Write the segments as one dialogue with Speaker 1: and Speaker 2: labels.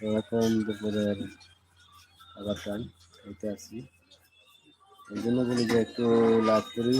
Speaker 1: এখন দুপুরের খাবার টান খেতে আসি। এই জন্য বলি যে একটু লাভ করি।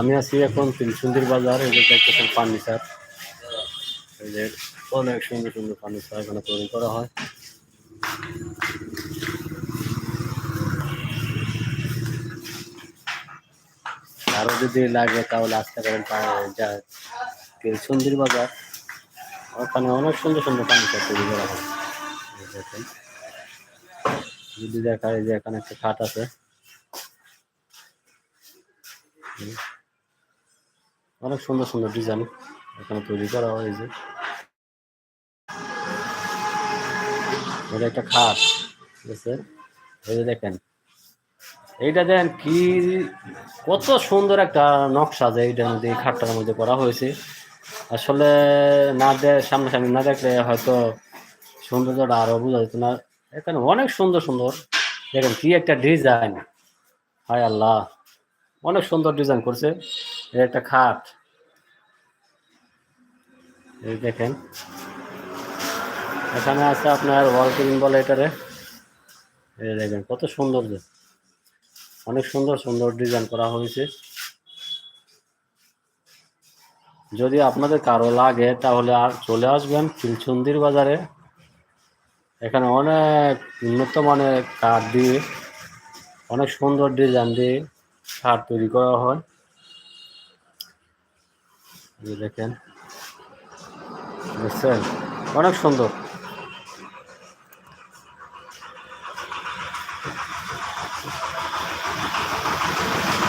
Speaker 1: আমি আছি এখন তিনসুন্দির বাজার, এই যে দেখতেছেন ফার্নিচার। এই যে অনেক সুন্দর সুন্দর ফার্নিচার এখানে তৈরি করা হয়। আরও যদি লাগে তাহলে আসতে পারেন যা তিনসুন্দির বাজার, ওখানে অনেক সুন্দর সুন্দর ফার্নিচার তৈরি করা হয়। দেখেন। যদি দেখা যায় যে এখানে একটা খাট আছে। অনেক সুন্দর সুন্দর ডিজাইন এখানে তৈরি করা হয়েছে এটা একটা খাট, ঠিক আছে? এই যে দেখেন। এইটা দেন কি, কত সুন্দর একটা নকশা যে এইটার মধ্যে, এই খাটটার মধ্যে করা হয়েছে। আসলে না দে সামনাসামনি না দেখলে হয়তো সৌন্দর্যটা আরও বোঝা যেত না। এখানে অনেক সুন্দর সুন্দর, দেখেন কি একটা ডিজাইন হায় আল্লাহ, অনেক সুন্দর ডিজাইন করছে। এটা একটা খাট। এই দেখেন। এখানে আছে আপনার ওয়াল ক্রিম বলে এটারে এই দেখেন, কত সুন্দর অনেক সুন্দর সুন্দর ডিজাইন করা হয়েছে। যদি আপনাদের কারও লাগে, তাহলে আর চলে আসবেন চিলচন্দির বাজারে। এখানে অনেক উন্নত মানের কাঠ দিয়ে, অনেক সুন্দর ডিজাইন দিয়ে কাঠ তৈরি করা হয়। যে দেখেন বুঝছেন অনেক সুন্দর।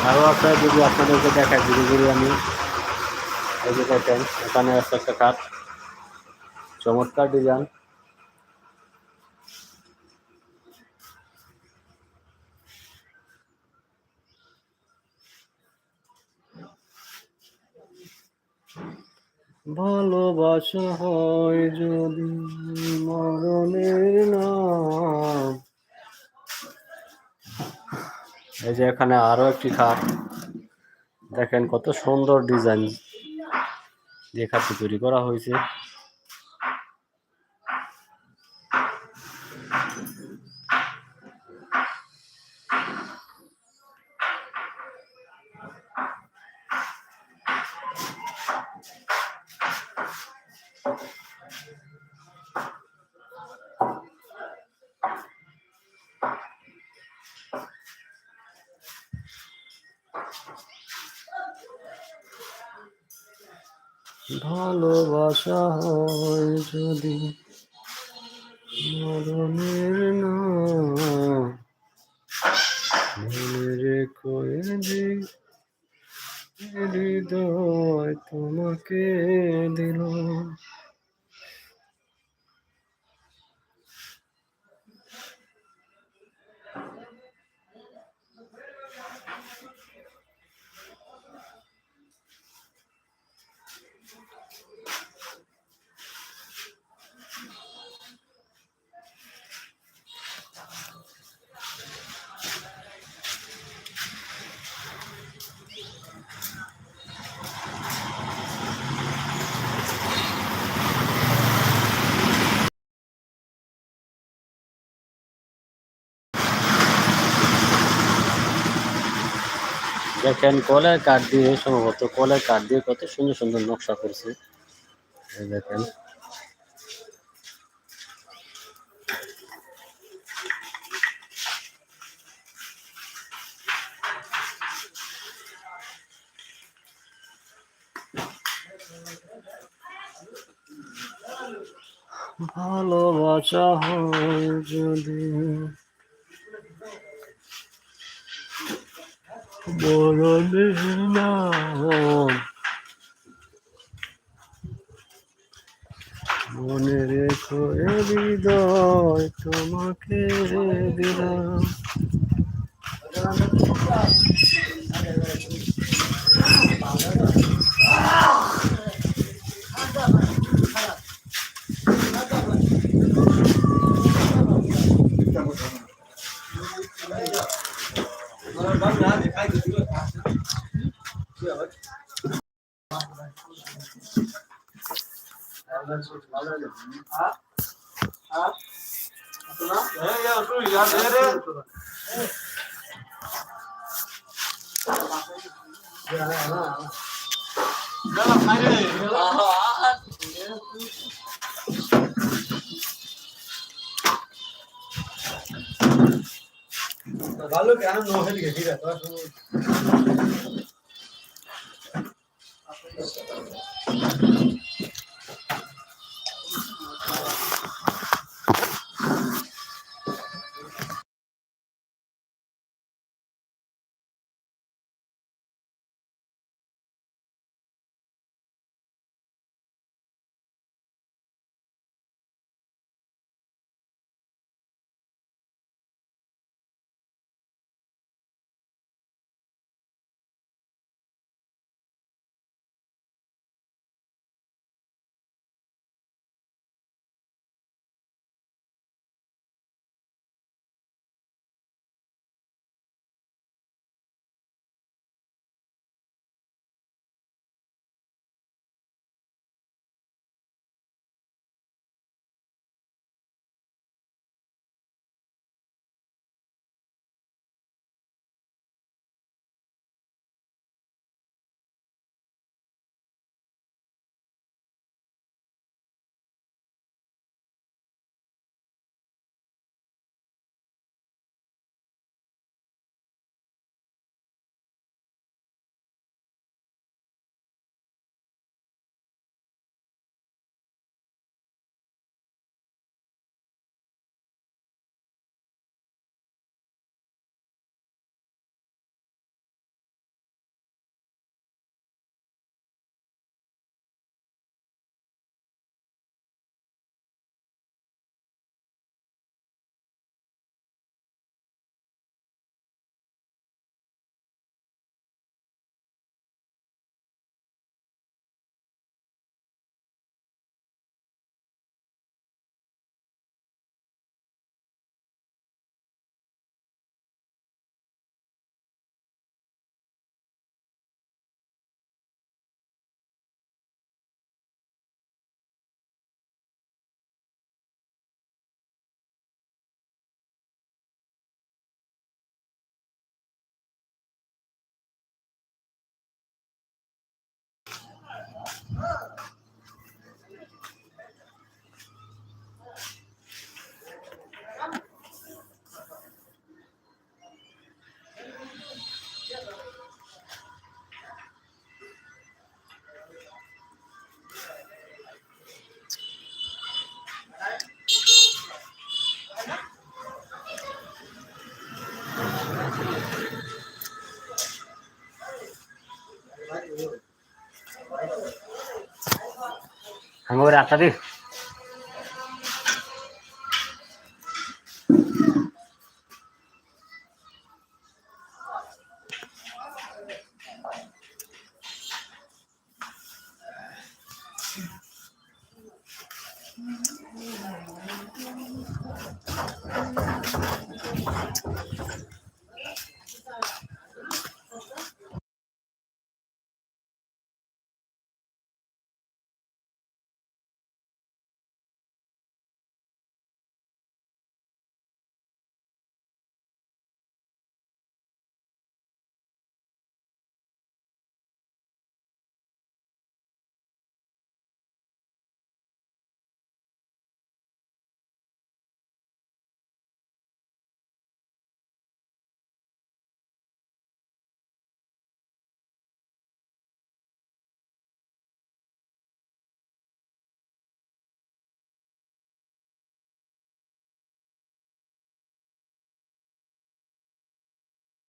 Speaker 1: আরও আছে যদি আপনাদেরকে দেখায় ঘুরে ঘুরে আমি। এই যে দেখেন, এখানে আছে একটা কাঠ। চমৎকার ডিজাইন ভালোবাসা হয় যদি মরণের নাম। এই যে এখানে আরও একটি খাট। দেখেন কত সুন্দর ডিজাইন। যে খাটটি তৈরি করা হয়েছে। ভালোবাসা হয় যদি মরণের না। মনে রেখো হৃদয় তোমাকে দিল দেখেন কলের কাঠ দিয়ে সম্ভবত কলের কাঠ দিয়ে কত সুন্দর সুন্দর নকশা করছে। দেখেন। ভালোবাসা হয় যদি মরণের নাম। মনে রেখো হৃদয় তোমাকে দিলাম। Yeah, yeah, yeah.
Speaker 2: ভালো কেন নহল গেছি রে তোর
Speaker 1: আমি ওর আটটা দিই